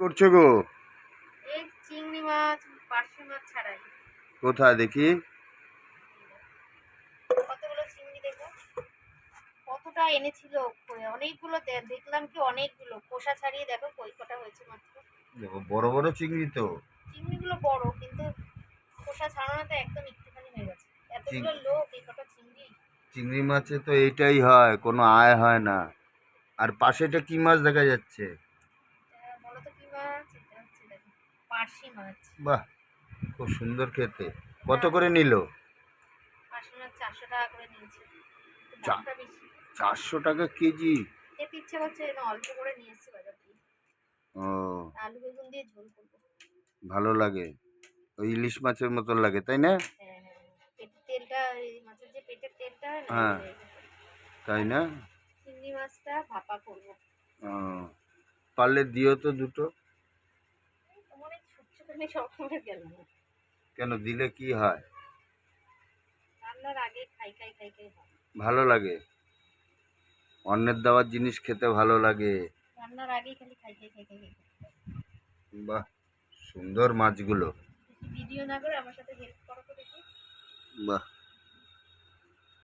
করছ গো? চিংড়ি মাছ পার্শে মাছ ছাড়াই। কোথায় দেখি? কতগুলো চিংড়ি দেখো? কতটা এনেছিল কই অনেকগুলো দেখলাম কি অনেকগুলো। কোষা ছাড়িয়ে দেখো কই কটা হয়েছে মাত্র। দেখো বড় বড় চিংড়ি তো। চিংড়িগুলো বড় কিন্তু কোষা ছাড়ানোতে একদম একটুখানি হয়ে গেছে। এতগুলো লোক এই কটা চিংড়ি। চিংড়ি মাছে তো এইটাই হয় কোনো আয় হয় না। আর পাশেটা কি মাছ দেখা যাচ্ছে আহ, বলো তো কি মাছ এটা হচ্ছে দেখো পার্শে মাছ। বাহ খুব সুন্দর খেতে। কত করে নিল? পার্শে মাছ চারশো টাকা করে নিয়েছে। দামটা বেশি। চারশো টাকা কেজি? খেতে ইচ্ছে করছে না অল্প করে নিয়ে এসেছি বাজার থেকে ও। আলু বেগুন দিয়ে ঝোল করব। ভালো লাগে। ওই ইলিশ মাছের মতো লাগে তাই না? হ্যাঁ হ্যাঁ পেটের তেলটা মাছের যে পেটের তেলটা হ্যাঁ। তাই না? চিংড়ি মাছটা ভাপা করব। ও। পারলে দিও তো দুটো। এই ছোট ছোট নেই সব সময় গেল কেন দিলে কি হয়? রান্নার আগে খাই খাই খাই খাই হয়। ভালো লাগে? অন্যের দেওয়ার জিনিস খেতে ভালো লাগে? রান্নার আগেই খালি খাই খাই খাই খাই খাই। বাহ সুন্দর মাছগুলো। ভিডিও না করে আমার সাথে হেল্প করো তো দেখি। বাহ।